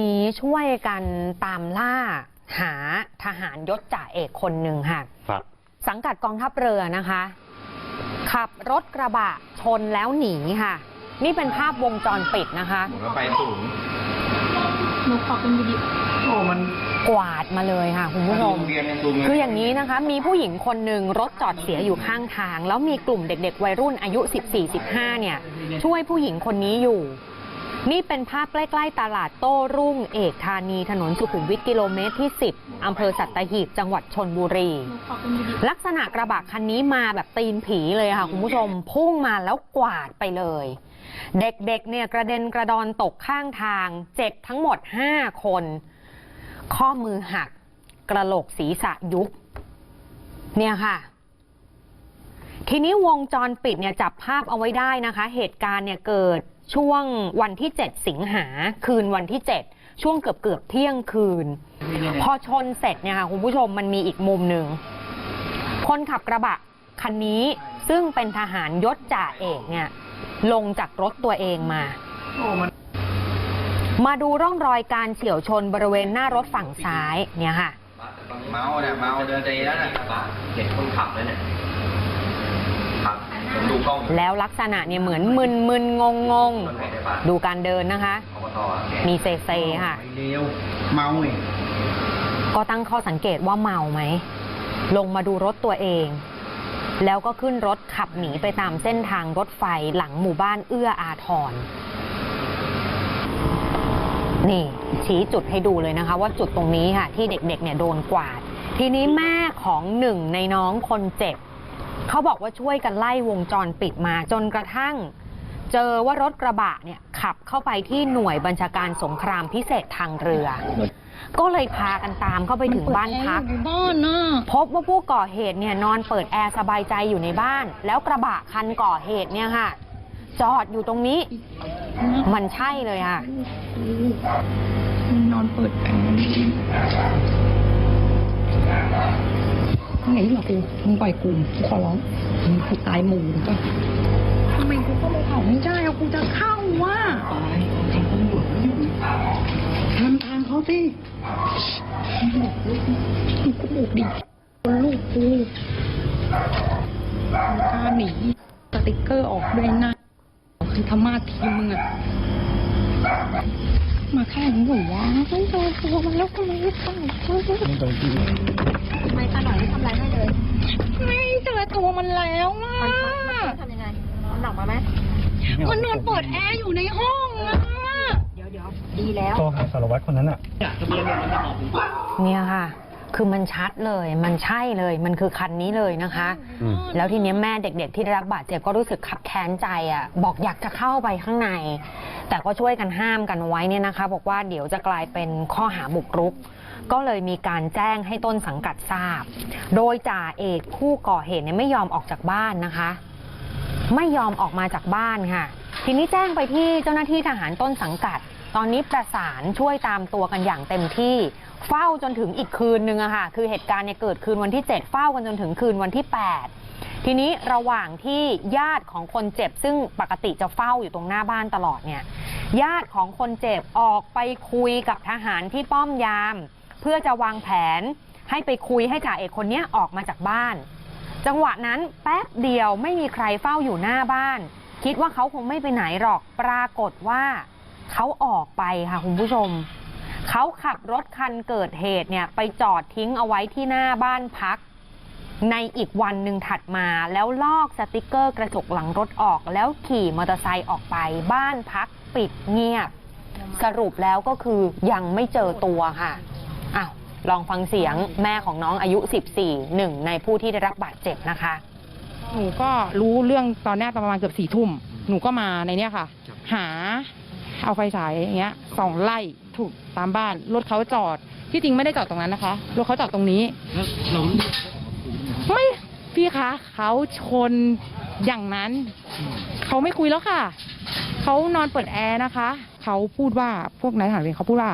นี้ช่วยกันตามล่าหาทหารยศจ่าเอกคนหนึ่งค่ะครับ สังกัดกองทัพเรือนะคะ ขับรถกระบะชนแล้วหนีค่ะ นี่เป็นภาพวงจรปิดนะคะหมุนแล้วไปสูงหนูขอเป็นวิดีโอโอ้มันกวาดมาเลยค่ะคุณผู้ชมโรงเรียนยังดูเงินคืออย่างนี้นะคะ มีผู้หญิงคนหนึ่งรถจอดเสียอยู่ข้างทาง แล้วมีกลุ่มเด็กๆ วัยรุ่นอายุ 14-15 เนี่ย ช่วยผู้หญิงคนนี้อยู่ นี่เป็นภาพใกล้ๆตลาดโต้รุ่งเอกธานีถนนสุขุมวิทกิโลเมตรที่ 10 อำเภอสัตหีบ จังหวัดชนบุรี ลักษณะกระบะคันนี้มาแบบตีนผีเลยค่ะ คุณผู้ชมพุ่งมาแล้วกวาดไปเลย เด็กๆเนี่ยกระเด็นกระดอนตกข้างทาง เจ็บทั้งหมด 5 คน ข้อมือหัก กระโหลกศีรษะยุบเนี่ยค่ะทีนี้วงจรปิดเนี่ยจับภาพเอาไว้ได้นะคะ เหตุการณ์เนี่ยเกิด ช่วงวันที่ 7 สิงหาคืนวันที่ 7 ช่วงเกือบเกือบๆเที่ยงคืน พอชนเสร็จเนี่ยค่ะคุณผู้ชมมันมีอีกมุมหนึ่งคนขับกระบะคันนี้ซึ่งเป็นทหารยศจ่าเอกเนี่ยลงจากรถตัวเองมาโอ้มันมาดูร่องรอยการเฉียวชนบริเวณหน้ารถฝั่งซ้ายเนี่ยค่ะเมาเนี่ยเมาเดินเตะแล้วน่ะเห็นคนขับแล้วเนี่ยครับผมดูกล้อง แล้วลักษณะเนี่ยเหมือนมึนมึนงงงงมันไม่ได้ป่ะๆดูการเดินนะคะอบตอะมีเซเซค่ะไปเร็วเมาเองก็ตั้งข้อสังเกตว่าเมาไหม ลงมาดูรถตัวเอง แล้วก็ขึ้นรถขับหนีไปตามเส้นทางรถไฟหลังหมู่บ้านเอื้ออาทรนี่ชี้จุดให้ดูเลยนะคะ ว่าจุดตรงนี้ค่ะ ที่เด็กๆเนี่ยโดนกวาด ทีนี้แม่ของหนึ่งในน้องคนเจ็บ เขาบอกว่าช่วยกันไล่วงจรปิดมาจนกระทั่ง เจอว่ารถกระบะเนี่ยขับเข้าไปที่หน่วยบัญชาการสงครามพิเศษทางเรือ ก็เลยพากันตามเข้าไปถึงบ้านพัก บ้านนะพบว่าผู้ก่อเหตุเนี่ยนอนเปิดแอร์สบายใจอยู่ในบ้าน แล้วกระบะคันก่อเหตุเนี่ยค่ะ จอดอยู่ตรงนี้ มันใช่เลยค่ะ นอนเปิดแอร์ ไงหรอกูมึงปล่อยกูกูขอร้องมึงกูตายหมู่ป่ะทำไมกูเข้าไปเผาไม่ได้อะกูจะเข้าว่ะทางตำรวจอยู่ทำทางเขาสิก็บุกดิลูกกูกล้าหนีสติ๊กเกอร์ออกด้วยหน้าคือธรรมาทีมึงอะ มาแค่นี้เหรอวะไม่โดนตัวมันแล้วทำไมไม่ตายไม่โดนตัวทำไมตาหน่อยไม่ทำอะไรให้เลย ไม่เจอตัวมันแล้วอะทำยังไงเอาหนักมาไหมมันนอนเปิดแอร์อยู่ในห้องอะเดี๋ยวเดี๋ยวดีแล้วโทรหาสารวัตรคนนั้นอะเนี่ยค่ะ คือมันชัดเลย มันใช่เลย มันคือคันนี้เลยนะคะอืมแล้วทีเนี้ยแม่เด็กๆ ที่ได้รับบาดเจ็บก็รู้สึกขับแค้นใจอะ บอกอยากจะเข้าไปข้างใน แต่ก็ช่วยกันห้ามกันไว้เนี่ยนะคะ บอกว่าเดี๋ยวจะกลายเป็นข้อหาบุกรุก ก็เลยมีการแจ้งให้ต้นสังกัดทราบ โดยจ่าเอกผู้ก่อเหตุเนี่ยไม่ยอมออกจากบ้านนะคะ ไม่ยอมออกมาจากบ้านค่ะ ทีนี้แจ้งไปที่เจ้าหน้าที่ทหารต้นสังกัด ตอนนี้ประสานช่วยตามตัวกันอย่างเต็มที่ เฝ้าจนถึงอีกคืนนึงอะค่ะ คือเหตุการณ์เนี่ยเกิดคืนวันที่ 7 เฝ้ากันจนถึงคืนวันที่ 8 ทีนี้ระหว่างที่ญาติของคนเจ็บ ซึ่งปกติจะเฝ้าอยู่ตรงหน้าบ้านตลอดเนี่ย ญาติของคนเจ็บออกไปคุยกับทหารที่ป้อมยาม เพื่อจะวางแผนให้ไปคุยให้จ่าเอกคนนี้ออกมาจากบ้าน จังหวะนั้นแป๊บเดียวไม่มีใครเฝ้าอยู่หน้าบ้าน คิดว่าเขาคงไม่ไปไหนหรอกปรากฏว่าเขาออกไปค่ะคุณผู้ชม เขาขับรถคันเกิดเหตุเนี่ยไปจอดทิ้งเอาไว้ที่หน้าบ้านพัก ในอีกวันหนึ่งถัดมาแล้วลอกสติกเกอร์กระจกหลังรถออก แล้วขี่มอเตอร์ไซค์ออกไป บ้านพักปิดเงียบ สรุปแล้วก็คือยังไม่เจอตัวค่ะอ้าวลองฟังเสียงแม่ของน้องอายุ 14หนึ่งในผู้ที่ได้รับบาดเจ็บนะคะ หนูก็รู้เรื่องตอนแรกตอนประมาณเกือบสี่ทุ่มหนูก็มาในเนี้ยค่ะ หาเอาไฟฉายอย่างเงี้ยส่องไล่ถูกตามบ้านรถเขาจอดที่จริงไม่ได้จอดตรงนั้นนะคะรถเขาจอดตรงนี้ไม่พี่คะเขาชนอย่างนั้นเขาไม่คุยแล้วค่ะเขานอนเปิดแอร์นะคะเขาพูดว่าพวกนายทหารเวรเขาพูดว่า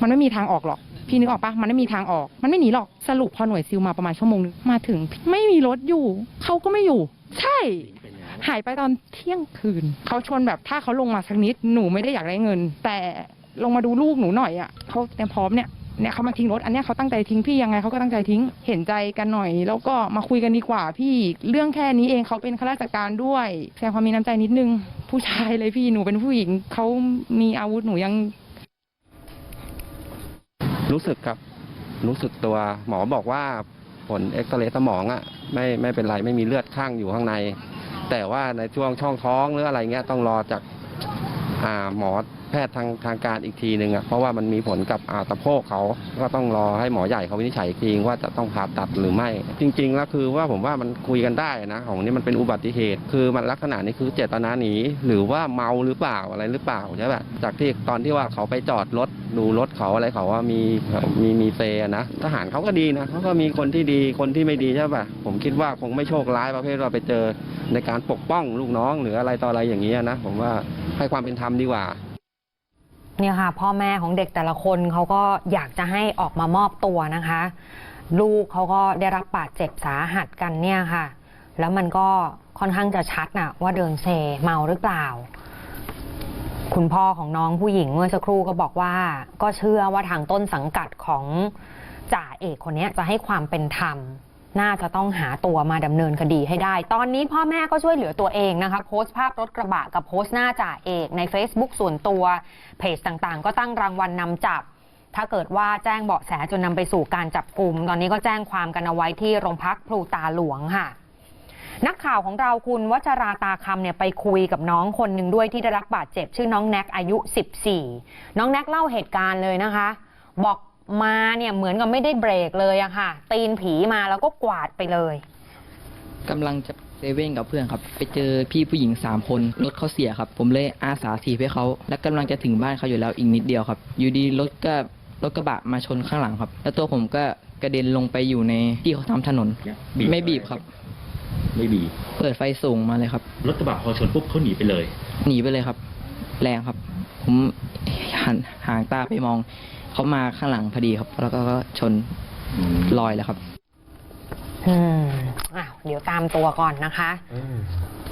มันไม่มีทางออกหรอก พี่นึกออกปะมันไม่มีทางออก มันไม่หนีหรอกสรุปพอหน่วยซิลมาประมาณชั่วโมงนึงมาถึง ไม่มีรถอยู่เขาก็ไม่อยู่ ใช่ หายไปตอนเที่ยงคืนเขาชวนแบบถ้าเขาลงมาสักนิดหนูไม่ได้อยากได้เงิน แต่ลงมาดูลูกหนูหน่อยอะเขาเตรียมพร้อมเนี่ยเนี่ยเขามาทิ้งรถอันเนี้ยเขาตั้งใจทิ้งพี่ยังไงเขาก็ตั้งใจทิ้งเห็นใจกันหน่อย แล้วก็มาคุยกันดีกว่าพี่เรื่องแค่นี้เองเขาเป็นข้าราชการด้วยแสดงความมีน้ำใจนิดนึง ผู้ชายเลยพี่หนูเป็นผู้หญิงเขามีอาวุธหนูยัง รู้สึกครับรู้สึกตัวหมอบอกว่าผลเอ็กซเรย์สมองอะ่ะไม่ไม่เป็นไรไม่มีเลือดข้างอยู่ข้างในแต่ว่าในช่วงช่องท้องหรืออะไรเงี้ยต้องรอจาก หมอแพทย์ทางทางการอีกทีหนึ่งอะเพราะว่ามันมีผลกับสะโพกเขาก็ต้องรอให้หมอใหญ่เขาวินิจฉัยอีกทีว่าจะต้องผ่าตัดหรือไม่ จริงๆแล้วคือว่าผมว่ามันคุยกันได้นะของนี้มันเป็นอุบัติเหตุ คือมันลักษณะนี้คือเจตนาหนีหรือว่าเมาหรือเปล่าอะไรหรือเปล่าใช่ป่ะจากที่ตอนที่ว่าเขาไปจอดรถดูรถเขาอะไรเขาว่ามีมีมีเซนะทหารเขาก็ดีนะเขาก็มีคนที่ดีคนที่ไม่ดีใช่ป่ะผมคิดว่าคงไม่โชคร้ายประเภทว่าไปเจอในการปกป้องลูกน้องหรืออะไรต่ออะไรอย่างนี้ยนะผมว่า ให้ความเป็นธรรมดีกว่าเนี่ยค่ะ พ่อแม่ของเด็กแต่ละคนเขาก็อยากจะให้ออกมามอบตัวนะคะ ลูกเขาก็ได้รับบาดเจ็บสาหัสกันเนี่ยค่ะ แล้วมันก็ค่อนข้างจะชัดนะว่าเดินเซเมาหรือเปล่า คุณพ่อของน้องผู้หญิงเมื่อสักครู่ก็บอกว่า ก็เชื่อว่าทางต้นสังกัดของจ่าเอกคนนี้จะให้ความเป็นธรรม น่าจะต้องหาตัวมาดำเนินคดีให้ได้ ตอนนี้พ่อแม่ก็ช่วยเหลือตัวเองนะคะ โพสต์ภาพรถกระบะกับโพสต์หน้าจ่าเอกใน Facebook ส่วนตัว เพจต่างๆ ก็ตั้งรางวัลนนำจับ ถ้าเกิดว่าแจ้งเบาะแสจนนำไปสู่การจับกลุ่ม ตอนนี้ก็แจ้งความกันเอาไว้ที่โรงพักพลูตาหลวงค่ะนักข่าวของเราคุณวัชราตาคำเนี่ยไปคุยกับน้องคนหนึ่งด้วยที่ได้รับบาดเจ็บ ชื่อน้องแน็กอายุ 14 น้องแน็กเล่าเหตุการณ์เลยนะคะ บอก มาเนี่ยเหมือนกับไม่ได้เบรกเลยอะค่ะ ตีนผีมาแล้วก็กวาดไปเลย กำลังจะเซเว่นกับเพื่อนครับ ไปเจอพี่ผู้หญิงสามคนรถเขาเสียครับ ผมเลยอาสาถีบให้เขาและกำลังจะถึงบ้านเขาอยู่แล้วอีกนิดเดียวครับ อยู่ดีรถก็รถกระบะมาชนข้างหลังครับ แล้วตัวผมก็กระเด็นลงไปอยู่ในที่เขาทำถนนไม่บีบครับ ไม่บีบเปิดไฟสูงมาเลยครับรถกระบะพอชนปุ๊บเขาหนีไปเลย หนีไปเลยครับ แรงครับ ผมหันหางตาไปมองเขามาข้างหลังพอดีครับ แล้วก็ชนลอยแล้วครับอืมอ้าวเดี๋ยวตามตัวก่อนนะคะ